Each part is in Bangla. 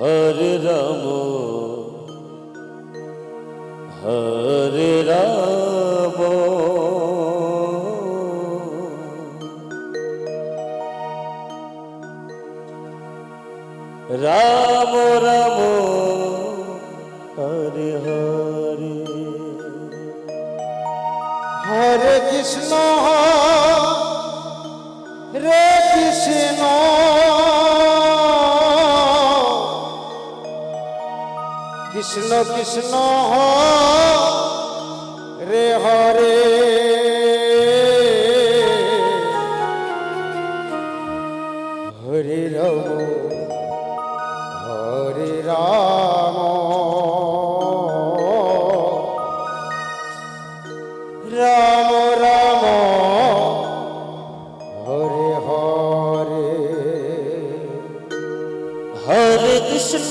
হরে রাম হরে রাম। রাম রাম হরে হরে। হরে কৃষ্ণ রে কৃষ্ণ। কৃষ্ণ কৃষ্ণ রে হরে। হরে রাম হরে রাম। রাম রাম হরে হরে। হরে কৃষ্ণ।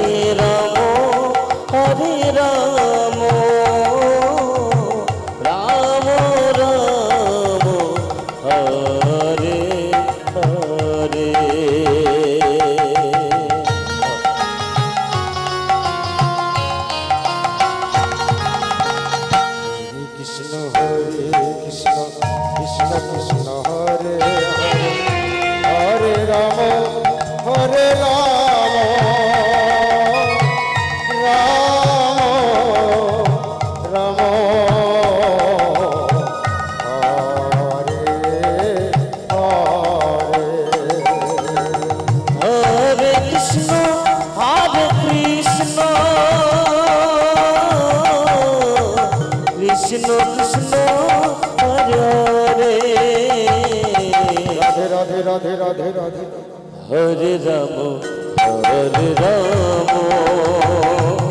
রাম হরে রাম। রাধে রাধে রাধে। হরে রাম হরে রাম।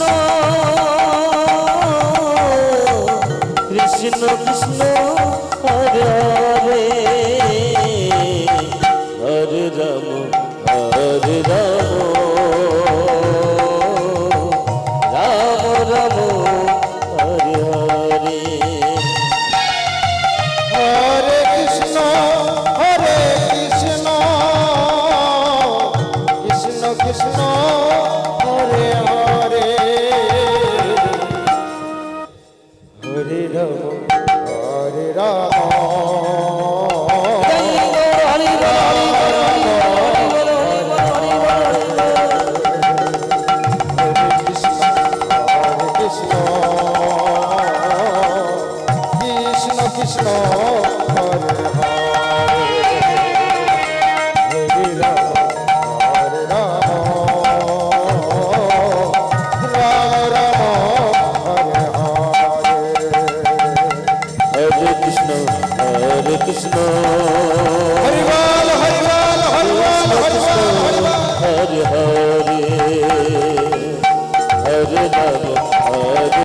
কৃষ্ণ হরে কৃষ্ণ। হরে বল হরে বল হরে বল কৃষ্ণ হরে হরে হরে রাম হরে।